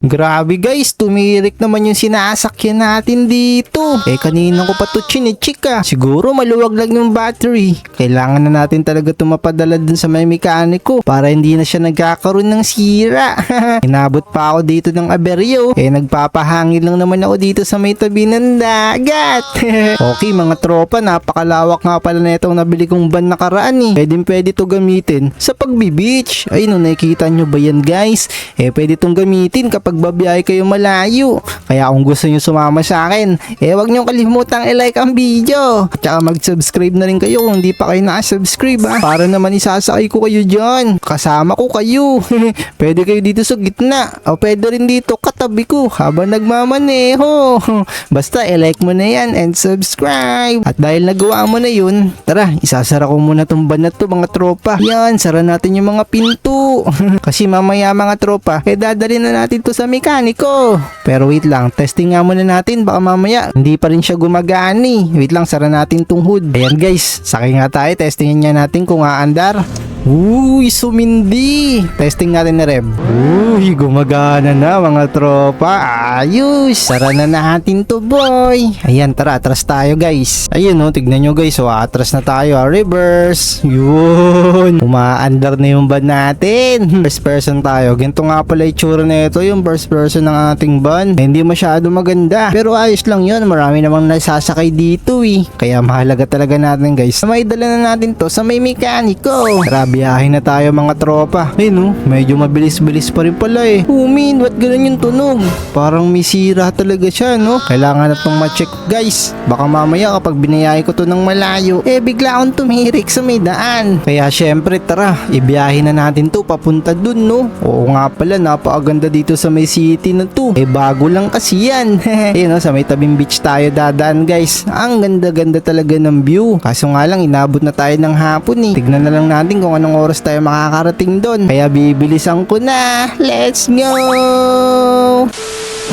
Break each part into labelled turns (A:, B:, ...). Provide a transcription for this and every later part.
A: Grabe guys, tumirik naman yung sinasakyan natin dito. Eh kanina ko pa to chinichika. Siguro maluwag lang yung battery. Kailangan na natin talaga ito mapadala dun sa may mekaniko para hindi na siya nagkakaroon ng sira. Inabot pa ako dito ng aberyo. Eh nagpapahangin lang naman ako dito sa may tabi ng dagat. okay mga tropa, napakalawak nga pala na itong nabili kong van nakaraan eh. Pwede pwede to gamitin sa pagbi-beach. Ay no, nakikita nyo ba yan guys? Eh pwede tong gamitin kapag babiyahe kayo malayo. Kaya kung gusto nyo sumama sa akin, eh wag nyo kalimutang i-like ang video. At saka mag-subscribe na rin kayo kung hindi pa kayo nakasubscribe ha. Para naman isasakay ko kayo dyan. Kasama ko kayo. pwede kayo dito sa gitna. O pwede rin dito katabi ko habang nagmamaneho. Basta i-like mo na yan and subscribe. At dahil nagawa mo na yun, tara, isasara ko muna tong ban na to mga tropa. Yan, sara natin yung mga pinto. Kasi mamaya mga tropa, eh dadalhin na natin to sa mekaniko. Pero wait lang, testing nga muna natin. Baka mamaya, hindi pa rin siya gumagani. Wait lang, sara natin tong hood. Ayan guys, sakay nga tayo. Testingin nga natin kung aandar. Uy, sumindi. Testing natin na Reb. Uy, gumagana na mga tropa. Ayos. Sara na natin to boy. Ayan, tara, atras tayo guys. Ayun oh, tignan nyo guys. So, atras na tayo. ah. Reverse. Yun. Umaandar na yung van natin. First person tayo. Ganito nga pala itsura na ito. Yung first person ng ating van. Eh, Hindi masyado maganda. Pero ayos lang yun. Marami namang nasasakay dito eh. Kaya mahalaga talaga natin guys. May dala na natin to sa may mekaniko. Tara, biyahe na tayo mga tropa. Ayun oh, medyo mabilis-bilis pa rin pala eh. Umin, ba't ganun yung tunog? Parang may sira talaga siya, no? Kailangan na itong ma-check guys. Baka mamaya kapag binayahe ko to ng malayo, eh bigla akong tumirik sa may daan. Kaya syempre, tara, ibiyahe na natin to papunta dun, no? Oo nga pala, napakaganda dito sa may city na to. Eh bago lang kasi yan. Ayun no, sa may tabing beach tayo dadaan guys. Ang ganda-ganda talaga ng view. Kaso nga lang, inabot na tayo ng hapon eh. Tignan na lang natin kung anong oras tayo makakarating doon. Kaya bibilisan ko na. Let's go!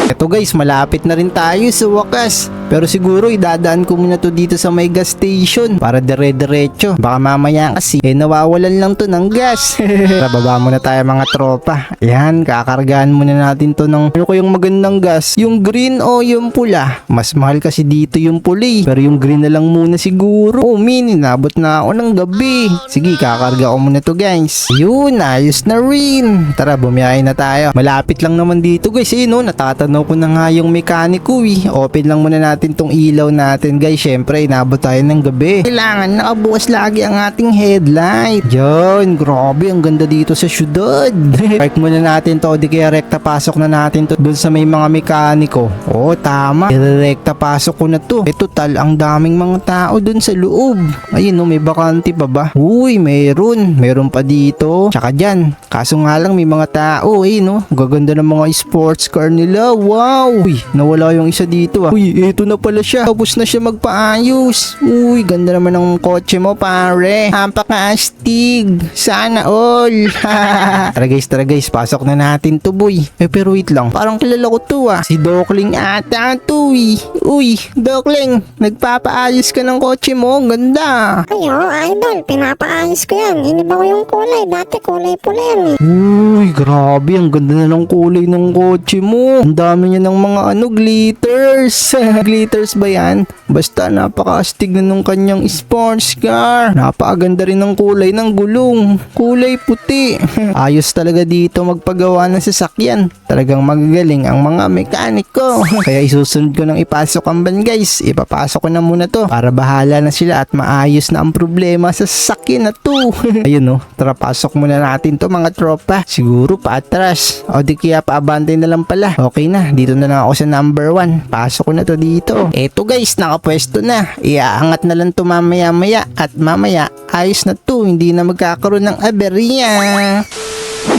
A: Eto guys, malapit na rin tayo sa wakas. Pero siguro idadaan ko muna to dito sa may gas station para dire-diretso. Baka mamaya kasi eh nawawalan lang to ng gas. Tara, baba muna tayo mga tropa. Ayan, kakargahan muna natin to ng ano ko yung magandang gas. Yung green o yung pula. Mas mahal kasi dito yung puli. Pero yung green na lang muna siguro. Oh, min, inabot na ako ng gabi. Sige, kakarga ko muna to guys. Yun, ayos na rin. Tara, bumiyahe na tayo. Malapit lang naman dito guys. Eh, no, natatanaw ko na nga yung mekaniko eh. Open lang muna natin tong ilaw natin guys. Syempre, inabot tayo ng gabi. Kailangan nakabukas lagi ang ating headlight. Yan, grabe. Ang ganda dito sa syudad. Park muna natin to. Di kaya rekta pasok na natin to dun sa may mga mekaniko. Oo, tama. Rekta pasok ko na to. Eh, total, ang daming mga tao dun sa loob. Ayun, no, may bakante pa ba? Uy, meron. Meron pa dito. Tsaka dyan. Kaso nga lang, may mga tao eh, no? Gaganda ng mga sports car nila. Wow! Uy, nawala yung isa dito ah. Uy, eto na pala siya. Tapos na siya magpaayos. Uy, ganda naman ng kotse mo, pare. Ampaka-astig. Sana all. tara guys, tara guys. Pasok na natin to, boy. Eh, pero wait lang. Parang kilala ko to ah. Si Dokling ata to eh. Uy, Dokling, nagpapaayos ka ng kotse mo. Ganda.
B: Ay, oo, idol. Pinapaayos ko yan. Iniba ko yung kulay. Dati kulay pula yan eh.
A: Uy, grabe. Ang ganda na ng kulay ng kotse mo. Ang dami niya ng mga ano, glitters. glitters ba yan? Basta napaka-astig na nung kanyang sports car. Napakaganda rin ng kulay ng gulong. Kulay puti. Ayos talaga dito magpagawa ng sasakyan. Talagang magagaling ang mga mekaniko. Kaya isusunod ko nang ipasok ang van guys. Ipapasok ko na muna to para bahala na sila at maayos na ang problema sa sasakyan na to. Ayun no, tara pasok muna natin to mga tropa. Siguro paatras. O di kaya paabante na lang pala. Okay na, dito na lang ako sa number 1. Pasok ko na to dito. Eto guys, nakapwesto na. Iaangat na lang to mamaya maya. At mamaya, ayos na to. Hindi na magkakaroon ng aberya.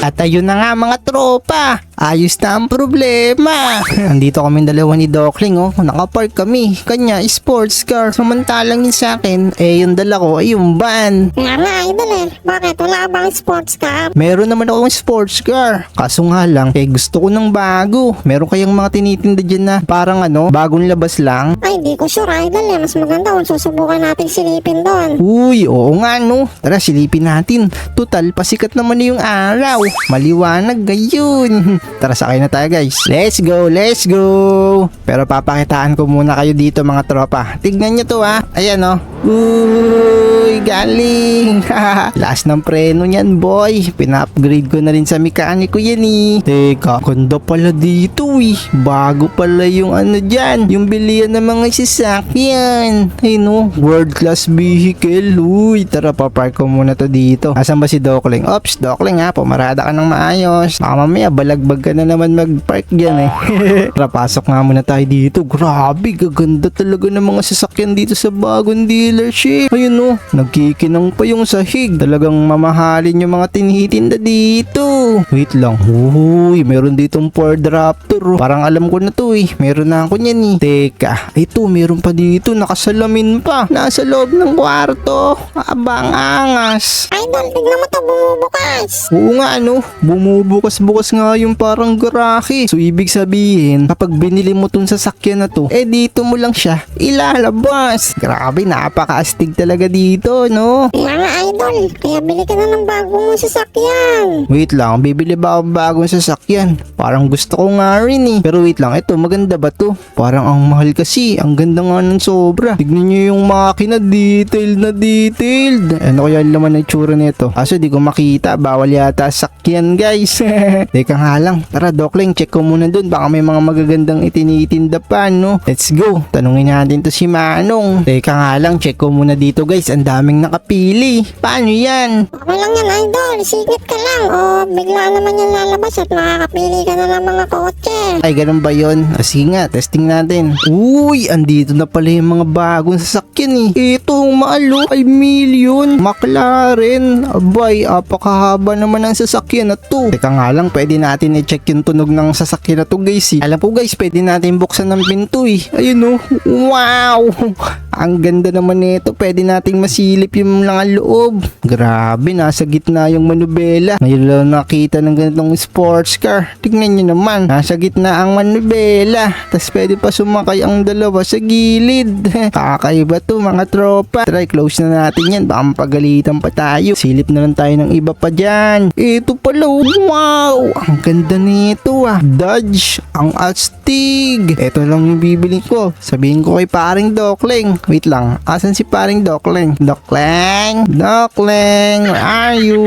A: At ayun na nga mga tropa. Ayos na ang problema. Andito kami dalawa ni Dokling oh. Nakapark kami. Kanya sports car. Samantalang yun sa akin, eh yung dala ko ay yung van.
B: Nga nga, idol eh. Bakit? Wala ka bang sports car?
A: Meron naman akong sports car. Kaso nga lang, eh gusto ko ng bago. Meron kayang mga tinitinda dyan na parang ano, bagong labas lang.
B: Ay, di ko sure, idol eh. Mas maganda kung susubukan natin silipin doon.
A: Uy, oo nga no. Tara, silipin natin. Total, pasikat naman na yung araw. Maliwanag gayon. Tara sakay na tayo guys. Let's go, let's go. Pero papakitaan ko muna kayo dito mga tropa. Tignan nyo to ha. Ayan oh. Uy, galing. Last ng preno niyan boy. Pina-upgrade ko na rin sa mekaniko yan eh. Teka, ganda pala dito eh. Bago pala yung ano dyan. Yung bilihan ng mga sasakyan. Ay no, world class vehicle. Uy, tara papark ko muna to dito. Asan ba si Dokling? Ops, Dokling ha. Pumarada ka ng maayos. Baka mamaya balagbag ka na naman mag-park dyan eh. tara, pasok nga muna tayo dito. Grabe, gaganda talaga ng mga sasakyan dito sa bagong dealership. Ayun no, nagkikinang pa yung sahig. Talagang mamahalin yung mga tinitinda dito. Wait lang. Uy, meron ditong Ford Raptor. oh. Parang alam ko na to eh. Meron na ako niyan eh. Teka, ito meron pa dito. Nakasalamin pa. Nasa loob ng kwarto. Abang angas.
B: Idol, tignan mo to, bumubukas.
A: Oo nga ano, bumubukas-bukas nga yung parang garahe. So ibig sabihin, kapag binili mo tong sasakyan na to, eh dito mo lang siya ilalabas. Grabe, napakaastig talaga dito, no?
B: Nga, idol, kaya bili ka na ng bago mong sasakyan.
A: Wait lang, bibili ba ako ng bagong sasakyan? Parang gusto ko nga rin eh. Pero wait lang, ito maganda ba to? Parang ang mahal kasi, ang ganda nga ng sobra. Tignan nyo yung makina, detailed na detailed. Ano kaya laman na itsura nito? Kaso di ko makita, bawal yata sakyan guys. Teka nga lang, tara Dokling, check ko muna dun. Baka may mga magagandang itinitinda pa, no? Let's go, tanungin natin to si Manong. Teka nga lang, check ko muna dito guys. Ang daming nakapili. Paano yan?
B: Okay lang yan, idol. Sigit ka lang. O, bigla naman yan lalabas at makakapili ka na ng mga kotse.
A: Ay, ganun ba yun? Ah, sige nga, testing natin. Uy, andito na pala yung mga bagong sasakyan eh. Ito, maalo, ay million. McLaren. Abay, apakahaba naman ang sasakyan na to. Teka nga lang, pwede natin i-check yung tunog ng sasakyan na to guys eh. Alam po guys, pwede natin buksan ng pinto eh. Ayun oh. Wow! Ang ganda naman nito. Pwede nating masilip yung mga loob. Grabe, nasa gitna yung manubela. Ngayon lang nakita ng ganitong sports car. Tignan nyo naman. Nasa gitna ang manubela. Tapos pwede pa sumakay ang dalawa sa gilid. Kakaiba to mga tropa. Try close na natin yan. Baka mapagalitan pa tayo. Silip na lang tayo ng iba pa dyan. Ito pala. Wow! Ang ganda nito ah. Dodge. Ang astig. Ito lang yung bibili ko. Sabihin ko kay paring Dokling. Wait lang. Asan si paring Dokling? Dokling? Dokling? Where are you?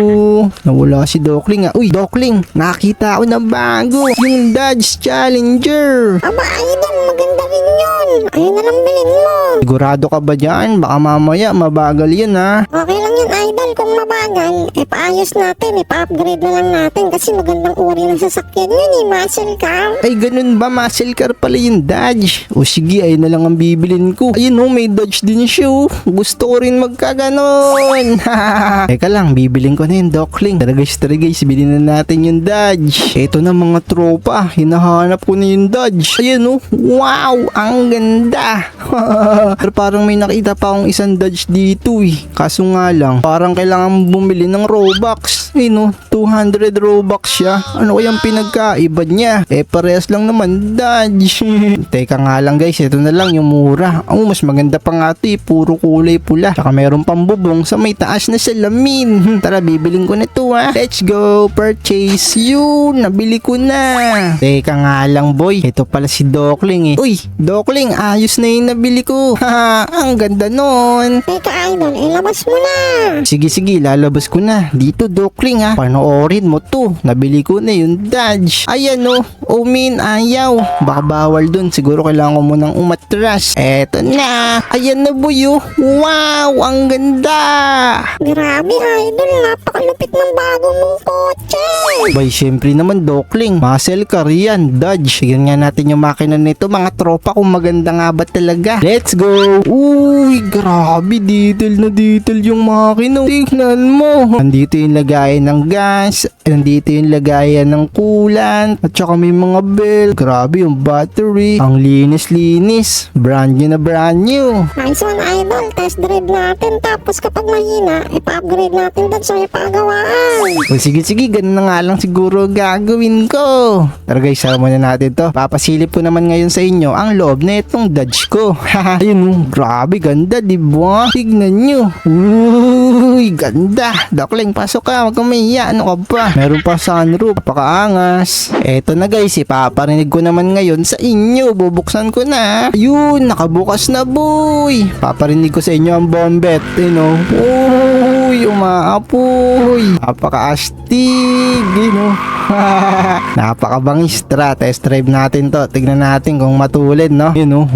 A: Nawala si Dokling ah. Uy, Dokling. Nakita ako ng bago. Yung Dodge Challenger.
B: Aba, idol, maganda rin yun. Ayun na lang bilhin mo.
A: Sigurado ka ba dyan? Baka mamaya mabagal yan ah.
B: Okay lang yun, idol. Kung mabagal, eh paayos natin, eh pa-upgrade na lang natin kasi magandang uri ng sasakyan yun, eh. Muscle car.
A: Ay, ganun ba? Muscle car pala yung Dodge. O sige, ayun na lang ang bibilin ko. Ayun oh, may Dodge din siya oh. Gusto ko rin magkaganon. Teka lang, bibilin ko na yung Dokling. Tara guys, tara guys, bilhin na natin yung Dodge. Ito na mga tropa, hinahanap ko na yung Dodge. Ayun oh, wow, ang ganda. Pero parang may nakita pa akong isang Dodge dito eh. Kaso nga lang, parang kailangan bumili ng Robux. Ayun oh, 200 Robux siya. Ano kayang pinagkaiba niya? Eh, parehas lang naman Dodge. Teka nga lang guys, ito na lang yung mura. Oh, mas maganda pa nga eh. Puro kulay pula. Saka meron pang bubong sa may taas na salamin. Tara, bibiling ko na to ha. Let's go, purchase. Yun, nabili ko na. Teka nga lang boy, ito pala si Dokling eh. Uy, Dokling, ayos na yung nabili ko. Haha, ang ganda nun.
B: Teka, idol, ilabas mo na.
A: Sige sige, lalabas ko na. Dito, Dokling ha. Panoorin mo to. Nabili ko na yung Dodge. Ayan oh. Oh min, ayaw. Baka bawal dun. Siguro kailangan ko munang umatras. Eto na. Ayan na boy oh. Wow, ang ganda.
B: Grabe, idol. Napakalupit ng bago mong kotse.
A: Bay, syempre naman, Dokling. Muscle car yan, Dodge. Tignan nga natin yung makina nito, mga tropa, kung maganda nga ba talaga. Let's go! Uy, grabe, detail na detail yung makina. Tignan mo. Nandito yung lagayan ng gas, nandito yung lagayan ng coolant, at saka may mga bell. Grabe yung battery. Ang linis-linis. Brand new na brand new.
B: Nice one, idol. Test drive natin. Tapos kapag mahina, ipa-upgrade natin doon sa may pagawaan.
A: O sige sige, ganun na nga lang siguro gagawin ko. Tara guys, sama na natin to. Papasilip ko naman ngayon sa inyo ang loob na itong Dodge ko. Ayun oh, grabe ganda, di ba? Tignan nyo. Uy, ganda. Dokling, pasok ka, wag kang. Ano ka ba? Meron pa sunroof, pakaangas. Eto na guys, ipaparinig ko naman ngayon sa inyo. Bubuksan ko na. Ayun, nakabukas na boy. Paparinig ko sa inyo ang bombet. You know. Uy, umaapoy. Napaka-astig. You know. Napakabangis. Tara, test drive natin to. Tignan natin kung matulid, no? Yun, oh.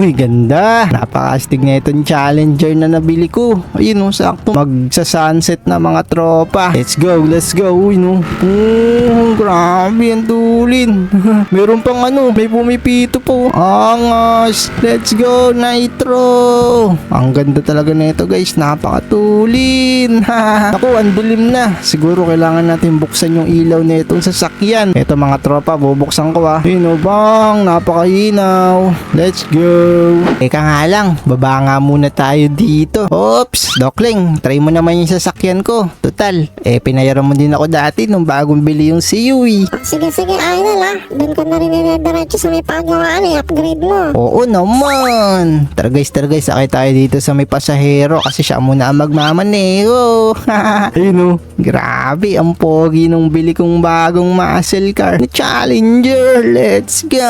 A: Uy, ganda. Napaka-astig na itong challenger na nabili ko. Ayun, oh, sakto. Magsa-sunset na mga tropa. Let's go, let's go. Uy, no. Oh, grabe ang tulin. Meron pang ano, may pumipito po. Angas. Let's go, Nitro. Ang ganda talaga na ito, guys. Napakatulin. Ako, ang dilim na. Siguro kailangan natin buksan yung ilaw na itong sasakyan. Ito mga tropa, bubuksan ko ah. Hino bang, napakahinaw. Let's go. Teka nga lang, baba nga muna tayo dito. Oops, Dokling, try mo naman yung sasakyan ko. Total, eh pinayaran mo din ako dati nung bagong bili yung Siyui.
B: Ah, sige, sige, idol ah. Doon ko na rin sa may pagawaan. I-upgrade mo.
A: Oo naman. Tara guys, tara guys, sakay tayo dito sa may pasahero kasi siya muna ang magmamaneho. Ayun oh, grabe, ang pogi nung bili kong bagong muscle car Challenger. Let's go!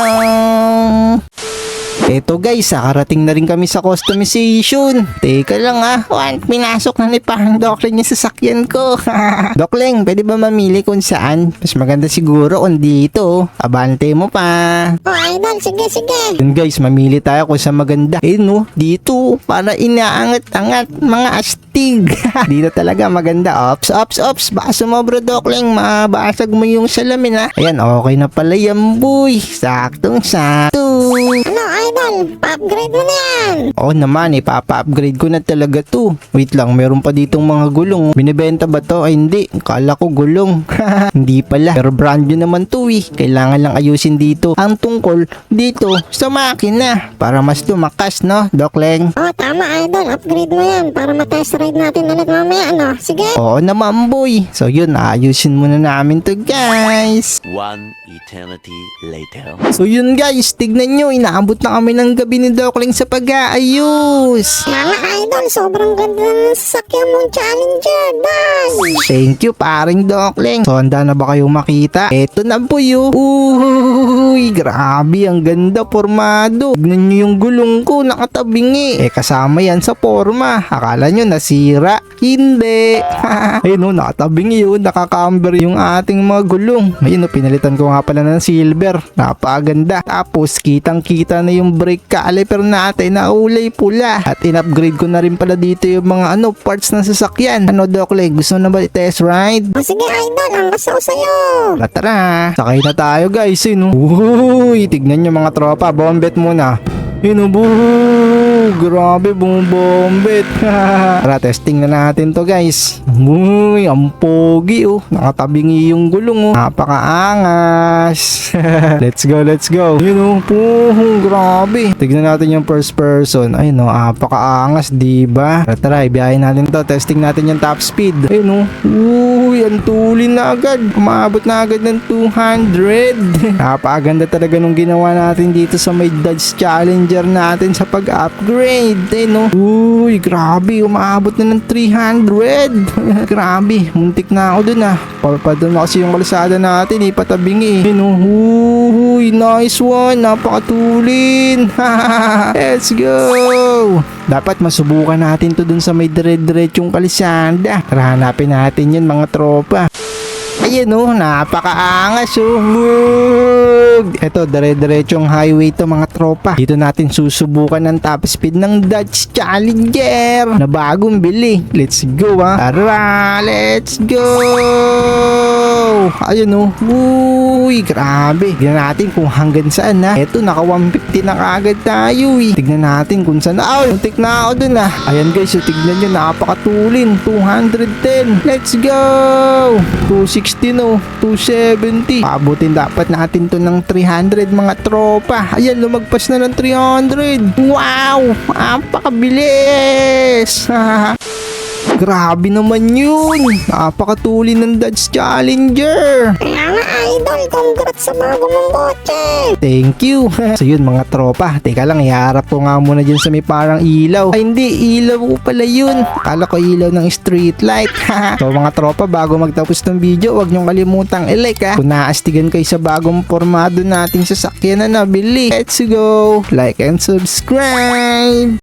A: Eto guys, nakarating na rin kami sa customization. Teka lang ah, Juan, pinasok na ni Parang Dokling yung sasakyan ko. Dokling, pwede ba mamili kung saan? Mas maganda siguro kung dito. Abante mo pa.
B: Oh, idol, sige, sige.
A: Yun guys, mamili tayo kung sa maganda. Eh no, dito, para inaangat-angat, mga astig. dito talaga maganda. Ops, ops, ops. Baka sumobra dokling, mabasag mo yung salamin ha. Ayan, okay na pala yan boy. Saktong sakto.
B: Ano, idol? Pa-upgrade mo na yan.
A: Oo naman, ipapa-upgrade ko na talaga to. Wait lang, meron pa ditong mga gulong. Binibenta ba to? Ay hindi, kala ko gulong. hindi pala. Pero brand new naman to eh. Kailangan lang ayusin dito ang tungkol dito sa makina. Para mas tumakas, no, Doc Leng?
B: Oh, tama, idol. Upgrade mo yan para matest ride natin ulit mamaya, ano? Sige.
A: Oo naman, boy. So yun, ayusin muna namin to, guys.
C: One eternity later.
A: So yun, guys. Tignan nyo, inaabot na kami ng gabi ni Doc Leng sa pag-aayos.
B: Mga idol, sobrang ganda ng sasakyan mong Challenger, Dan.
A: Thank you, paring Dokling. So, handa na ba kayong makita? Eto na po yun. Uy, grabe, ang ganda, formado. Tignan nyo yung gulong ko, nakatabingi. Eh, kasama yan sa forma. Akala nyo nasira? Hindi. Ayun o, nakatabingi yun. Nakakamber yung ating mga gulong. Ayun o, pinalitan ko nga pala ng silver. Napaganda. Tapos, kitang-kita na yung brake caliper natin na ulay pula. At in-upgrade ko na rin pala dito yung mga ano parts ng sasakyan. Ano, Dokling? Gusto mo na ba i-test ride?
B: O sige, idol. Ang gusto ko sa'yo.
A: Tara, tara. Sakay na tayo guys. Eh, no? Uy, tignan nyo mga tropa. Bombet muna. Inubo. Grabe, bumubombet. Tara, testing na natin to guys. Uy, ang pogi oh. Nakatabingi yung gulong oh. Napakaangas. let's go, let's go. Yun oh, grabe. Tignan natin yung first person. Ay no, napakaangas, di ba? Tara, tara, ibiyahin natin to. Testing natin yung top speed. Ayun oh. Uy, ang tulin na agad. Umabot na agad ng 200. Napakaganda talaga nung ginawa natin dito sa may Dodge Challenger natin sa pag-upgrade. Eh, no? Uy, grabe. Umabot na ng 300. grabe. Muntik na ako dun ah. Papadun na kasi yung kalsada natin. Ipatabingi. Eh, no? Uy, nice one. Napakatulin. Let's go. Dapat masubukan natin to dun sa may dire-diretsong kalsada. Tara, hanapin natin yun mga tropa. Ayan oh, napakaangas oh. Wog! Ito, dire-diretsong highway to mga tropa. Dito natin susubukan ng top speed ng Dodge Challenger na bagong bili. Let's go ah. Tara, let's go! Ayun oh. Uy, grabe. Tignan natin kung hanggang saan na. Eto, naka 150 na kaagad tayo eh. Tignan natin kung saan. Ay, muntik na ako dun ah. Ayan guys, so tignan nyo, napakatulin. 210. Let's go! 260 no, 270. Pabutin dapat natin to ng 300 mga tropa. Ayan, lumagpas na ng 300. Wow! Napakabilis! Grabe naman yun! Napakatuli ng Dodge Challenger!
B: Kaya nga, idol, congrats sa bago mong kotse.
A: Thank you! so yun mga tropa, teka lang, iharap ko nga muna dyan sa may parang ilaw. Ay hindi, ilaw ko pala yun. Akala ko ilaw ng street light. so mga tropa, bago magtapos ng video, huwag niyong kalimutang i-like ha. Kung naastigan kayo sa bagong formado nating sasakyan na nabili. Let's go! Like and subscribe!